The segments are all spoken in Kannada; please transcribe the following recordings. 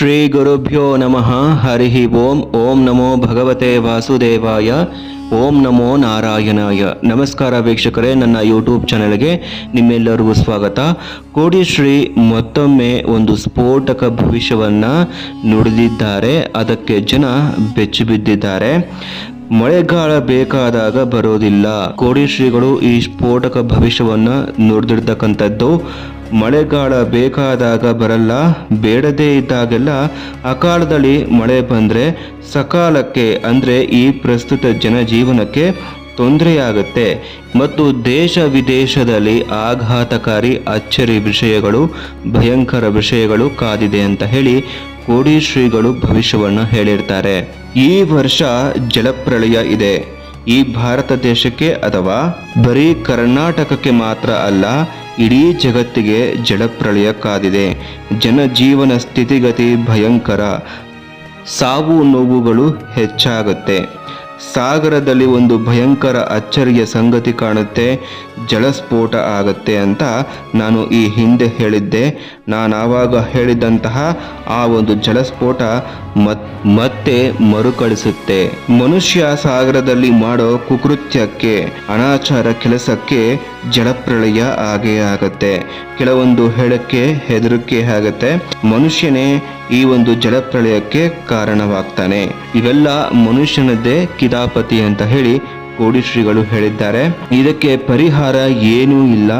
ಶ್ರೀ ಗುರುಭ್ಯೋ ನಮಃ. ಹರಿ ಓಂ. ಓಂ ನಮೋ ಭಗವತೆ ವಾಸುದೇವಾಯ. ಓಂ ನಮೋ ನಾರಾಯಣಾಯ. ನಮಸ್ಕಾರ ವೀಕ್ಷಕರೇ, ನನ್ನ ಯೂಟ್ಯೂಬ್ ಚಾನೆಲ್ಗೆ ನಿಮ್ಮೆಲ್ಲರಿಗೂ ಸ್ವಾಗತ. ಕೋಡಿ ಶ್ರೀ ಮತ್ತೊಮ್ಮೆ ಒಂದು ಸ್ಫೋಟಕ ಭವಿಷ್ಯವನ್ನ ನುಡಿದಿದ್ದಾರೆ. ಅದಕ್ಕೆ ಜನ ಬೆಚ್ಚಿ ಬಿದ್ದಿದ್ದಾರೆ. ಮಳೆಗಾಲ ಬೇಕಾದಾಗ ಬರೋದಿಲ್ಲ. ಕೋಡಿ ಶ್ರೀಗಳು ಈ ಸ್ಫೋಟಕ ಭವಿಷ್ಯವನ್ನ ನುಡಿದಿರ್ತಕ್ಕಂಥದ್ದು ಮಳೆಗಾಲ ಬೇಕಾದಾಗ ಬರಲ್ಲ, ಬೇಡದೇ ಇದ್ದಾಗೆಲ್ಲ ಅಕಾಲದಲ್ಲಿ ಮಳೆ ಬಂದರೆ ಸಕಾಲಕ್ಕೆ, ಅಂದರೆ ಈ ಪ್ರಸ್ತುತ ಜನಜೀವನಕ್ಕೆ ತೊಂದರೆಯಾಗುತ್ತೆ. ಮತ್ತು ದೇಶ ವಿದೇಶದಲ್ಲಿ ಆಘಾತಕಾರಿ ಅಚ್ಚರಿ ವಿಷಯಗಳು, ಭಯಂಕರ ವಿಷಯಗಳು ಕಾದಿದೆ ಅಂತ ಹೇಳಿ ಕೋಡಿ ಶ್ರೀಗಳು ಭವಿಷ್ಯವನ್ನು ಹೇಳಿರ್ತಾರೆ. ಈ ವರ್ಷ ಜಲಪ್ರಳಯ ಇದೆ. ಈ ಭಾರತ ದೇಶಕ್ಕೆ ಅಥವಾ ಬರೀ ಕರ್ನಾಟಕಕ್ಕೆ ಮಾತ್ರ ಅಲ್ಲ, ಇಡೀ ಜಗತ್ತಿಗೆ ಜಲಪ್ರಳಯ ಕಾದಿದೆ. ಜನಜೀವನ ಸ್ಥಿತಿಗತಿ ಭಯಂಕರ. ಸಾವು ನೋವುಗಳು ಹೆಚ್ಚಾಗುತ್ತೆ. ಸಾಗರದಲ್ಲಿ ಒಂದು ಭಯಂಕರ ಅಚ್ಚರಿಯ ಸಂಗತಿ ಕಾಣುತ್ತೆ, ಜಲಸ್ಫೋಟ ಆಗುತ್ತೆ ಅಂತ ನಾನು ಈ ಹಿಂದೆ ಹೇಳಿದ್ದೆ. ನಾನು ಆವಾಗ ಹೇಳಿದಂತಹ ಆ ಒಂದು ಜಲಸ್ಫೋಟ ಮತ್, ಮತ್ತೆ ಮರುಕಳಿಸುತ್ತೆ. ಮನುಷ್ಯ ಸಾಗರದಲ್ಲಿ ಮಾಡೋ ಕುಕೃತ್ಯಕ್ಕೆ, ಅನಾಚಾರ ಕೆಲಸಕ್ಕೆ ಜಲಪ್ರಳಯ ಆಗೇ ಆಗತ್ತೆ. ಕೆಲವೊಂದು ಹೇಳಕ್ಕೆ, ಹೆದರಿಕೆ ಆಗತ್ತೆ. ಮನುಷ್ಯನೇ ಈ ಒಂದು ಜಲಪ್ರಳಯಕ್ಕೆ ಕಾರಣವಾಗ್ತಾನೆ. ಇವೆಲ್ಲ ಮನುಷ್ಯನದ್ದೇ ಕಿದಾಪತಿ ಅಂತ ಹೇಳಿ ಕೋಡಿಶ್ರೀಗಳು ಹೇಳಿದ್ದಾರೆ. ಇದಕ್ಕೆ ಪರಿಹಾರ ಏನೂ ಇಲ್ಲ.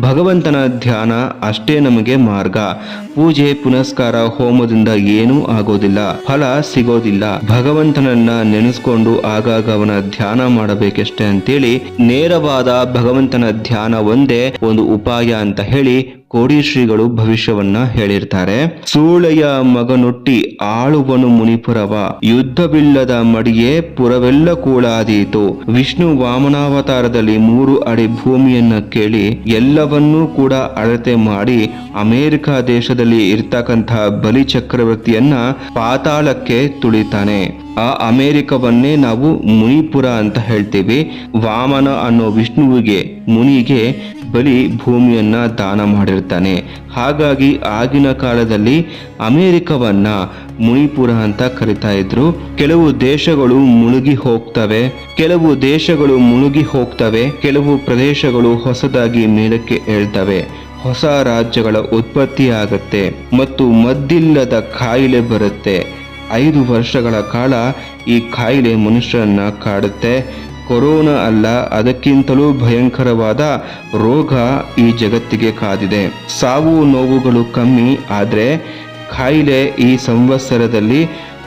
ಭಗವಂತನ ಧ್ಯಾನ ಅಷ್ಟೇ ನಮಗೆ ಮಾರ್ಗ. ಪೂಜೆ, ಪುನಸ್ಕಾರ, ಹೋಮದಿಂದ ಏನೂ ಆಗೋದಿಲ್ಲ. ಫಲ ಸಿಗೋದಿಲ್ಲ. ಭಗವಂತನನ್ನ ನೆನೆಸ್ಕೊಂಡು ಆಗಾಗ ಅವನ ಧ್ಯಾನ ಮಾಡಬೇಕಷ್ಟೇ ಅಂತೇಳಿ ನೇರವಾದ ಭಗವಂತನ ಧ್ಯಾನ ಒಂದೇ ಒಂದು ಉಪಾಯ ಅಂತ ಹೇಳಿ ಕೋಡಿಶ್ರೀಗಳು ಭವಿಷ್ಯವನ್ನ ಹೇಳಿರ್ತಾರೆ. ಸೂಳೆಯ ಮಗನೊಟ್ಟಿ ಆಳುವನು ಮುನಿಪುರವ. ಯುದ್ಧವಿಲ್ಲದ ಮಡಿಯೇ ಪುರವೆಲ್ಲ ಕೂಳಾದೀತು. ವಿಷ್ಣು ವಾಮನಾವತಾರದಲ್ಲಿ ಮೂರು ಅಡಿ ಭೂಮಿಯನ್ನ ಕೇಳಿ ಎಲ್ಲವನ್ನೂ ಕೂಡ ಅಳತೆ ಮಾಡಿ ಅಮೆರಿಕ ದೇಶದಲ್ಲಿ ಇರ್ತಕ್ಕಂತಹ ಬಲಿ ಚಕ್ರವರ್ತಿಯನ್ನ ಪಾತಾಳಕ್ಕೆ ತುಳಿತಾನೆ. ಆ ಅಮೆರಿಕವನ್ನೇ ನಾವು ಮುನಿಪುರ ಅಂತ ಹೇಳ್ತೀವಿ. ವಾಮನ ಅನ್ನೋ ವಿಷ್ಣುವಿಗೆ, ಮುನಿಗೆ ಬಲಿ ಭೂಮಿಯನ್ನ ದಾನ ಮಾಡಿರ್ತಾನೆ. ಹಾಗಾಗಿ ಆಗಿನ ಕಾಲದಲ್ಲಿ ಅಮೆರಿಕವನ್ನ ಮುನಿಪುರ ಅಂತ ಕರಿತಾ ಇದ್ರು. ಕೆಲವು ದೇಶಗಳು ಮುಳುಗಿ ಹೋಗ್ತವೆ, ಕೆಲವು ದೇಶಗಳು ಮುಳುಗಿ ಹೋಗ್ತವೆ, ಕೆಲವು ಪ್ರದೇಶಗಳು ಹೊಸದಾಗಿ ಮೇಲಕ್ಕೆ ಏಳ್ತವೆ. ಹೊಸ ರಾಜ್ಯಗಳ ಉತ್ಪತ್ತಿ ಆಗತ್ತೆ ಮತ್ತು ಮದ್ದಿಲ್ಲದ ಕಾಯಿಲೆ ಬರುತ್ತೆ. ಐದು ವರ್ಷಗಳ ಕಾಲ ಈ ಕಾಯಿಲೆ ಮನುಷ್ಯರನ್ನ ಕಾಡುತ್ತೆ. ಕೊರೋನಾ ಅಲ್ಲ, ಅದಕ್ಕಿಂತಲೂ ಭಯಂಕರವಾದ ರೋಗ ಈ ಜಗತ್ತಿಗೆ ಕಾದಿದೆ. ಸಾವು ನೋವುಗಳು ಕಮ್ಮಿ, ಆದರೆ ಕಾಯಿಲೆ ಈ ಸಂವತ್ಸರದಲ್ಲಿ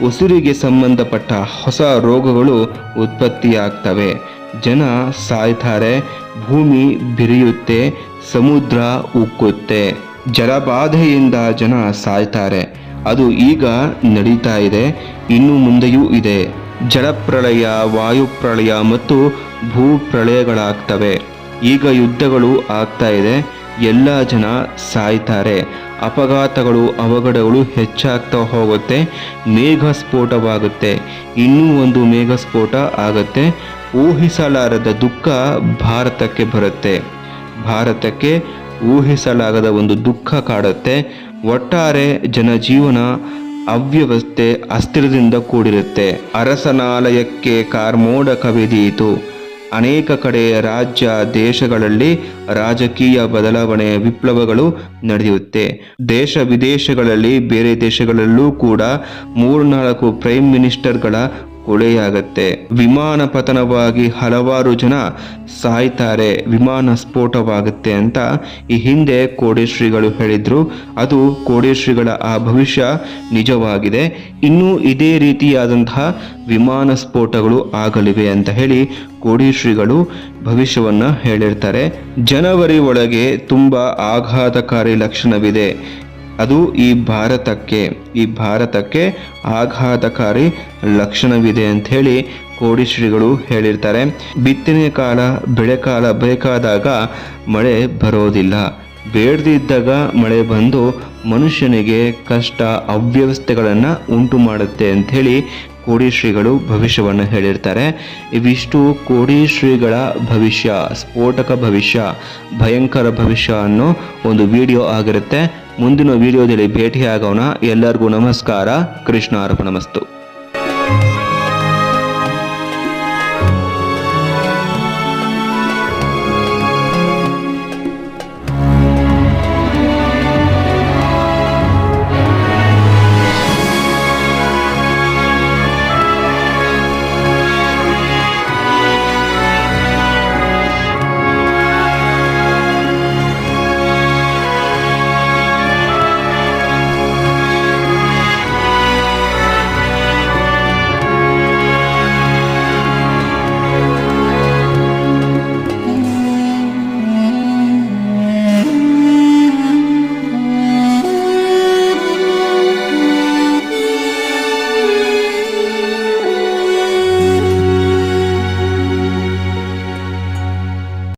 ಉಸಿರಿಗೆ ಸಂಬಂಧಪಟ್ಟ ಹೊಸ ರೋಗಗಳು ಉತ್ಪತ್ತಿಯಾಗ್ತವೆ. ಜನ ಸಾಯ್ತಾರೆ, ಭೂಮಿ ಬಿರಿಯುತ್ತೆ, ಸಮುದ್ರ ಉಕ್ಕುತ್ತೆ. ಜಲಬಾಧೆಯಿಂದ ಜನ ಸಾಯ್ತಾರೆ. ಅದು ಈಗ ನಡೀತಾ ಇದೆ, ಇನ್ನು ಮುಂದೆಯೂ ಇದೆ. ಜಲಪ್ರಳಯ, ವಾಯುಪ್ರಳಯ ಮತ್ತು ಭೂಪ್ರಳಯಗಳಾಗ್ತವೆ. ಈಗ ಯುದ್ಧಗಳು ಆಗ್ತಾ ಇದೆ. ಎಲ್ಲ ಜನ ಸಾಯ್ತಾರೆ. ಅಪಘಾತಗಳು, ಅವಘಡಗಳು ಹೆಚ್ಚಾಗ್ತಾ ಹೋಗುತ್ತೆ. ಮೇಘ ಸ್ಫೋಟವಾಗುತ್ತೆ ಇನ್ನೂ ಒಂದು ಮೇಘ ಸ್ಫೋಟ ಆಗುತ್ತೆ. ಊಹಿಸಲಾರದ ದುಃಖ ಭಾರತಕ್ಕೆ ಬರುತ್ತೆ. ಭಾರತಕ್ಕೆ ಊಹಿಸಲಾಗದ ಒಂದು ದುಃಖ ಕಾಡುತ್ತೆ. ಒಟ್ಟಾರೆ ಜನಜೀವನ ಅವ್ಯವಸ್ಥೆ ಅಸ್ಥಿರದಿಂದ ಕೂಡಿರುತ್ತೆ. ಅರಸನಾಲಯಕ್ಕೆ ಕಾರ್ಮೋಡ ಕವಿದೀತು. ಅನೇಕ ಕಡೆ ರಾಜ್ಯ ದೇಶಗಳಲ್ಲಿ ರಾಜಕೀಯ ಬದಲಾವಣೆ ವಿಪ್ಲವಗಳು ನಡೆಯುತ್ತೆ. ದೇಶ ವಿದೇಶಗಳಲ್ಲಿ ಬೇರೆ ದೇಶಗಳಲ್ಲೂ ಕೂಡ ಮೂರ್ನಾಲ್ಕು ಪ್ರೈಮ್ ಮಿನಿಸ್ಟರ್ಗಳ ಕೊಳೆಯಾಗತ್ತೆ ವಿಮಾನ ಪತನವಾಗಿ ಹಲವಾರು ಜನ ಸಾಯ್ತಾರೆ. ವಿಮಾನ ಸ್ಫೋಟವಾಗುತ್ತೆ ಅಂತ ಈ ಹಿಂದೆ ಕೋಡೇಶ್ರೀಗಳು ಹೇಳಿದ್ರು. ಅದು ಕೋಡೇಶ್ರೀಗಳ ಆ ಭವಿಷ್ಯ ನಿಜವಾಗಿದೆ. ಇನ್ನು ಇದೇ ರೀತಿಯಾದಂತಹ ವಿಮಾನ ಸ್ಫೋಟಗಳು ಆಗಲಿವೆ ಅಂತ ಹೇಳಿ ಕೋಡೇಶ್ರೀಗಳು ಭವಿಷ್ಯವನ್ನ ಹೇಳಿರ್ತಾರೆ. ಜನವರಿ ಒಳಗೆ ತುಂಬಾ ಆಘಾತಕಾರಿ ಲಕ್ಷಣವಿದೆ. ಅದು ಈ ಭಾರತಕ್ಕೆ ಈ ಭಾರತಕ್ಕೆ ಆಘಾತಕಾರಿ ಲಕ್ಷಣವಿದೆ ಅಂತ ಹೇಳಿ ಕೋಡಿಶ್ರೀಗಳು ಹೇಳಿರ್ತಾರೆ. ಬಿತ್ತನೆ ಕಾಲ, ಬೆಳೆ ಕಾಲ ಬೇಕಾದಾಗ ಮಳೆ ಬರೋದಿಲ್ಲ. ಬೇಡದಿದ್ದಾಗ ಮಳೆ ಬಂದು ಮನುಷ್ಯನಿಗೆ ಕಷ್ಟ, ಅವ್ಯವಸ್ಥೆಗಳನ್ನು ಉಂಟು ಮಾಡುತ್ತೆ ಅಂಥೇಳಿ ಕೋಡಿ ಶ್ರೀಗಳು ಭವಿಷ್ಯವನ್ನು ಹೇಳಿರ್ತಾರೆ. ಇವಿಷ್ಟು ಕೋಡಿ ಶ್ರೀಗಳ ಭವಿಷ್ಯ, ಸ್ಫೋಟಕ ಭವಿಷ್ಯ, ಭಯಂಕರ ಭವಿಷ್ಯ ಅನ್ನೋ ಒಂದು ವಿಡಿಯೋ ಆಗಿರುತ್ತೆ. ಮುಂದಿನ ವಿಡಿಯೋದಲ್ಲಿ ಭೇಟಿಯಾಗೋಣ. ಎಲ್ಲರಿಗೂ ನಮಸ್ಕಾರ. ಕೃಷ್ಣ ಅರ್ಪಣಮಸ್ತು